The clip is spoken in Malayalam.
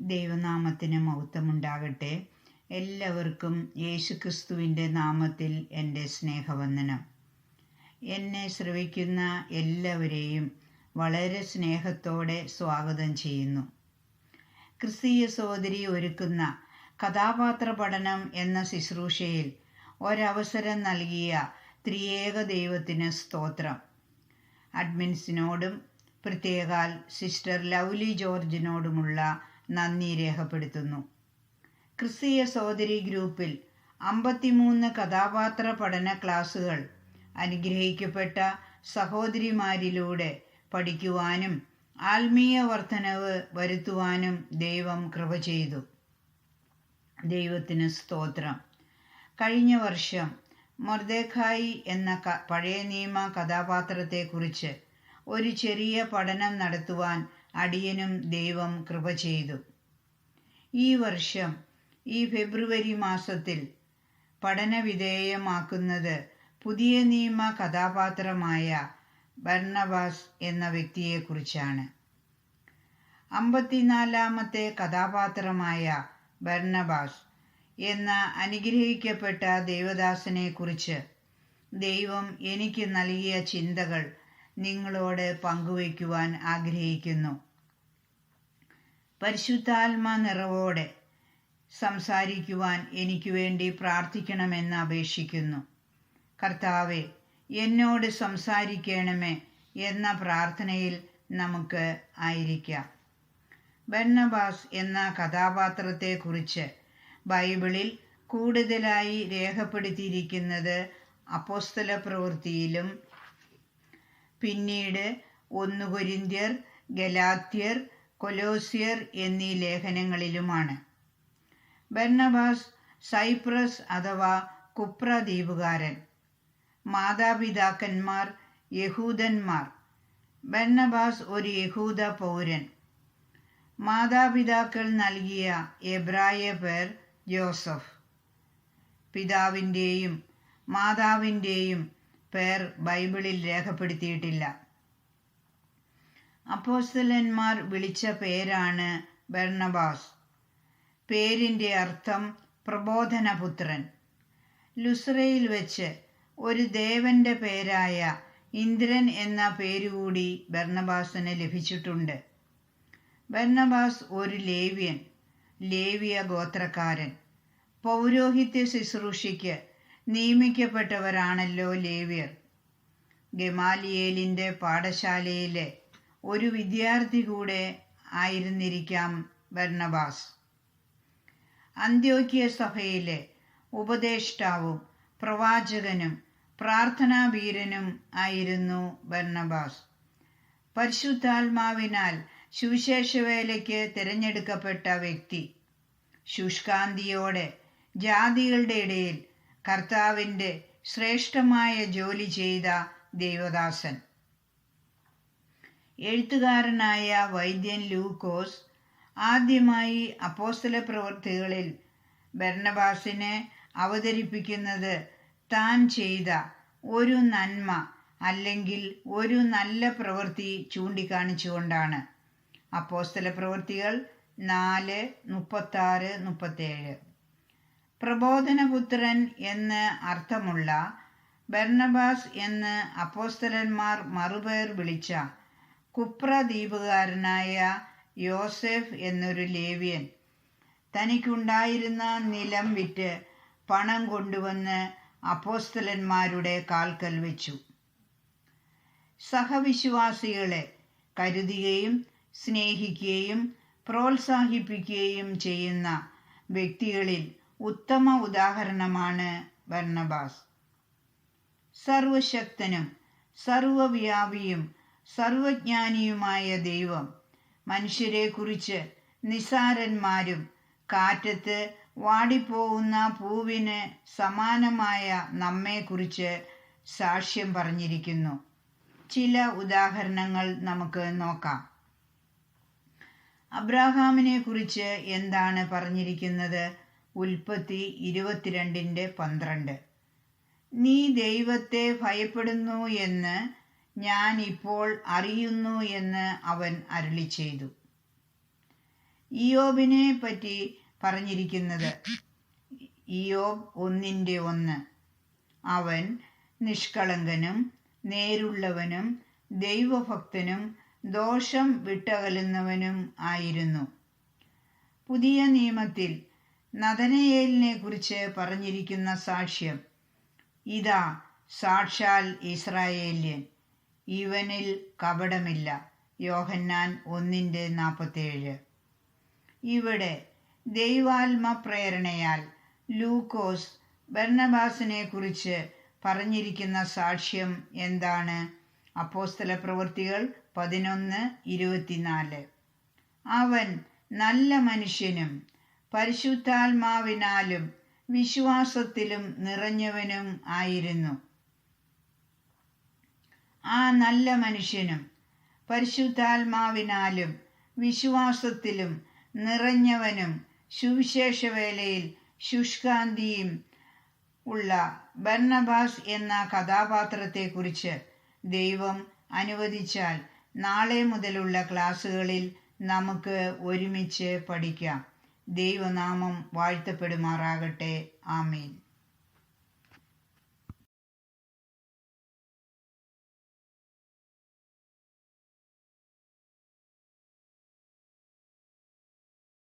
ദൈവനാമത്തിന് മഹത്വമുണ്ടാകട്ടെ. എല്ലാവർക്കും യേശുക്രിസ്തുവിന്റെ നാമത്തിൽ എന്റെ സ്നേഹവന്ദനം. എന്നെ ശ്രവിക്കുന്ന എല്ലാവരെയും വളരെ സ്നേഹത്തോടെ സ്വാഗതം ചെയ്യുന്നു. ക്രിസ്തീയ സഹോദരി ഒരുക്കുന്ന കഥാപാത്ര പഠനം എന്ന ശുശ്രൂഷയിൽ ഒരവസരം നൽകിയ ത്രിയേക ദൈവത്തിന് സ്തോത്രം. അഡ്മിൻസിനോടും പ്രത്യേകാൽ സിസ്റ്റർ ലൗലി ജോർജിനോടുമുള്ള നന്ദി രേഖപ്പെടുത്തുന്നു. ക്രിസ്തീയ സഹോദരി ഗ്രൂപ്പിൽ അമ്പത്തിമൂന്ന് കഥാപാത്ര പഠന ക്ലാസുകൾ അനുഗ്രഹിക്കപ്പെട്ട സഹോദരിമാരിലൂടെ പഠിക്കുവാനും ആത്മീയ വർധനവ് വരുത്തുവാനും ദൈവം കൃപ ചെയ്തു. ദൈവത്തിന് സ്തോത്രം. കഴിഞ്ഞ വർഷം മൊർദേഖായി എന്ന ക പഴയ നിയമ കഥാപാത്രത്തെക്കുറിച്ച് ഒരു ചെറിയ പഠനം നടത്തുവാൻ അടിയനും ദൈവം കൃപ ചെയ്തു. ഈ വർഷം ഈ ഫെബ്രുവരി മാസത്തിൽ പഠനവിധേയമാക്കുന്നത് പുതിയ നിയമ കഥാപാത്രമായ ബർണബാസ് എന്ന വ്യക്തിയെക്കുറിച്ചാണ്. അമ്പത്തിനാലാമത്തെ കഥാപാത്രമായ ബർണബാസ് എന്ന അനുഗ്രഹിക്കപ്പെട്ട ദൈവദാസനെ കുറിച്ച് ദൈവം എനിക്ക് നൽകിയ ചിന്തകൾ നിങ്ങളോട് പങ്കുവയ്ക്കുവാൻ ആഗ്രഹിക്കുന്നു. പരിശുദ്ധാത്മ നിറവോടെ സംസാരിക്കുവാൻ എനിക്ക് വേണ്ടി പ്രാർത്ഥിക്കണമെന്ന് അപേക്ഷിക്കുന്നു. കർത്താവെ എന്നോട് സംസാരിക്കണമേ എന്ന പ്രാർത്ഥനയിൽ നമുക്ക് ആയിരിക്കാം. ബർണബാസ് എന്ന കഥാപാത്രത്തെക്കുറിച്ച് ബൈബിളിൽ കൂടുതലായി രേഖപ്പെടുത്തിയിരിക്കുന്നത് അപ്പോസ്തല പ്രവൃത്തിയിലും പിന്നീട് ഒന്ന് കൊരിന്ത്യർ ഗലാത്യർ കൊലോസിയർ എന്നീ ലേഖനങ്ങളിലുമാണ്. ബർണബാസ് സൈപ്രസ് അഥവാ കുപ്ര ദ്വീപുകാരൻ. മാതാപിതാക്കന്മാർ യഹൂദന്മാർ. ബർണബാസ് ഒരു യഹൂദ പൗരൻ. മാതാപിതാക്കൾ നൽകിയ എബ്രായ പേർ ജോസഫ്. പിതാവിന്റെയും മാതാവിന്റെയും പേർ ബൈബിളിൽ രേഖപ്പെടുത്തിയിട്ടില്ല. അപ്പോസ്തലന്മാർ വിളിച്ച പേരാണ് ബർണബാസ്. പേരിന്റെ അർത്ഥം പ്രബോധനപുത്രൻ. ലുസ്രയിൽ വെച്ച് ഒരു ദേവന്റെ പേരായ ഇന്ദ്രൻ എന്ന പേരുകൂടി ബർണബാസിന് ലഭിച്ചിട്ടുണ്ട്. ബർണബാസ് ഒരു ലേവ്യൻ ലേവിയ ഗോത്രക്കാരൻ പൗരോഹിത്യ ശുശ്രൂഷയ്ക്ക് നിയമിക്കപ്പെട്ടവരാണല്ലോ ലേവ്യർ. ഗമാലിയേലിന്റെ പാഠശാലയിലെ ഒരു വിദ്യാർത്ഥി കൂടെ ആയിരുന്നിരിക്കാം ബർണബാസ്. അന്ത്യോക്യ സഭയിലെ ഉപദേഷ്ടാവും പ്രവാചകനും പ്രാർത്ഥനാവീരനും ആയിരുന്നു ബർണബാസ്. പരിശുദ്ധാത്മാവിനാൽ സുവിശേഷവേലയ്ക്ക് തിരഞ്ഞെടുക്കപ്പെട്ട വ്യക്തി. ശുഷ്കാന്തിയോടെ ജാതികളുടെ ഇടയിൽ കർത്താവിന്റെ ശ്രേഷ്ഠമായ ജോലി ചെയ്ത ദേവദാസൻ. എഴുത്തുകാരനായ വൈദ്യൻ ലൂക്കോസ് ആദ്യമായി അപ്പോസ്തല പ്രവൃത്തികളിൽ ഭരണബാസിനെ അവതരിപ്പിക്കുന്നത് താൻ ചെയ്ത ഒരു നന്മ അല്ലെങ്കിൽ ഒരു നല്ല പ്രവൃത്തി ചൂണ്ടിക്കാണിച്ചുകൊണ്ടാണ്. അപ്പോസ്തല പ്രവൃത്തികൾ നാല് മുപ്പത്താറ് മുപ്പത്തേഴ്. പ്രബോധനപുത്രൻ എന്ന് അർത്ഥമുള്ള ബർണബാസ് എന്ന് അപ്പോസ്തലന്മാർ മറുപേർ വിളിച്ച കുപ്ര ദ്വീപുകാരനായ യോസെഫ് എന്നൊരു ലേവ്യൻ തനിക്കുണ്ടായിരുന്ന നിലം വിറ്റ് പണം കൊണ്ടുവന്ന് അപ്പോസ്തലന്മാരുടെ കാൽക്കൽ വെച്ചു. സഹവിശ്വാസികളെ കരുതുകയും സ്നേഹിക്കുകയും പ്രോത്സാഹിപ്പിക്കുകയും ചെയ്യുന്ന വ്യക്തികളിൽ ഉത്തമ ഉദാഹരണമാണ് ഭർണബാസ് സർവശക്തനും സർവവ്യാപിയും സർവജ്ഞാനിയുമായ ദൈവം മനുഷ്യരെക്കുറിച്ച് നിസാരന്മാരും കാറ്റത്ത് വാടിപ്പോവുന്ന പൂവിന് സമാനമായ നമ്മെക്കുറിച്ച് സാക്ഷ്യം പറഞ്ഞിരിക്കുന്നു. ചില ഉദാഹരണങ്ങൾ നമുക്ക് നോക്കാം. അബ്രാഹാമിനെ കുറിച്ച് എന്താണ് പറഞ്ഞിരിക്കുന്നത്? ഉൽപ്പത്തി ഇരുപത്തിരണ്ടിന്റെ പന്ത്രണ്ട്. നീ ദൈവത്തെ ഭയപ്പെടുന്നു എന്ന് ഞാൻ ഇപ്പോൾ അറിയുന്നു എന്ന് അവൻ അരുളി ചെയ്തു. ഇയോബിനെ പറ്റി പറഞ്ഞിരിക്കുന്നത് ഇയോബ് ഒന്നിന്റെ ഒന്ന്. അവൻ നിഷ്കളങ്കനും നേരുള്ളവനും ദൈവഭക്തനും ദോഷം വിട്ടകലുന്നവനും ആയിരുന്നു. പുതിയ നിയമത്തിൽ നദനയേലിനെ കുറിച്ച് പറഞ്ഞിരിക്കുന്ന സാക്ഷ്യം. ഇതാ സാക്ഷാൽ ഇസ്രായേല്യൻ. ഇവനിൽ കപടമില്ല. യോഹന്നാൻ ഒന്നിന്റെ നാൽപ്പത്തേഴ്. ഇവിടെ ദൈവാത്മ പ്രേരണയാൽ ലൂക്കോസ് ബർണബാസിനെ കുറിച്ച് പറഞ്ഞിരിക്കുന്ന സാക്ഷ്യം എന്താണ്? അപ്പോസ്തല പ്രവൃത്തികൾ പതിനൊന്ന് ഇരുപത്തിനാല്. അവൻ നല്ല മനുഷ്യനും പരിശുദ്ധാത്മാവിനാലും വിശ്വാസത്തിലും നിറഞ്ഞവനും ആയിരുന്നു. ആ നല്ല മനുഷ്യനും പരിശുദ്ധാത്മാവിനാലും വിശ്വാസത്തിലും നിറഞ്ഞവനും സുവിശേഷവേലയിൽ ശുഷ്കാന്തിയും ഉള്ള ബർണബാസ് എന്ന കഥാപാത്രത്തെക്കുറിച്ച് ദൈവം അനുവദിച്ചാൽ നാളെ മുതലുള്ള ക്ലാസ്സുകളിൽ നമുക്ക് ഒരുമിച്ച് പഠിക്കാം. ദൈവനാമം വാഴ്ത്തപ്പെടുമാറാകട്ടെ. ആമീൻ.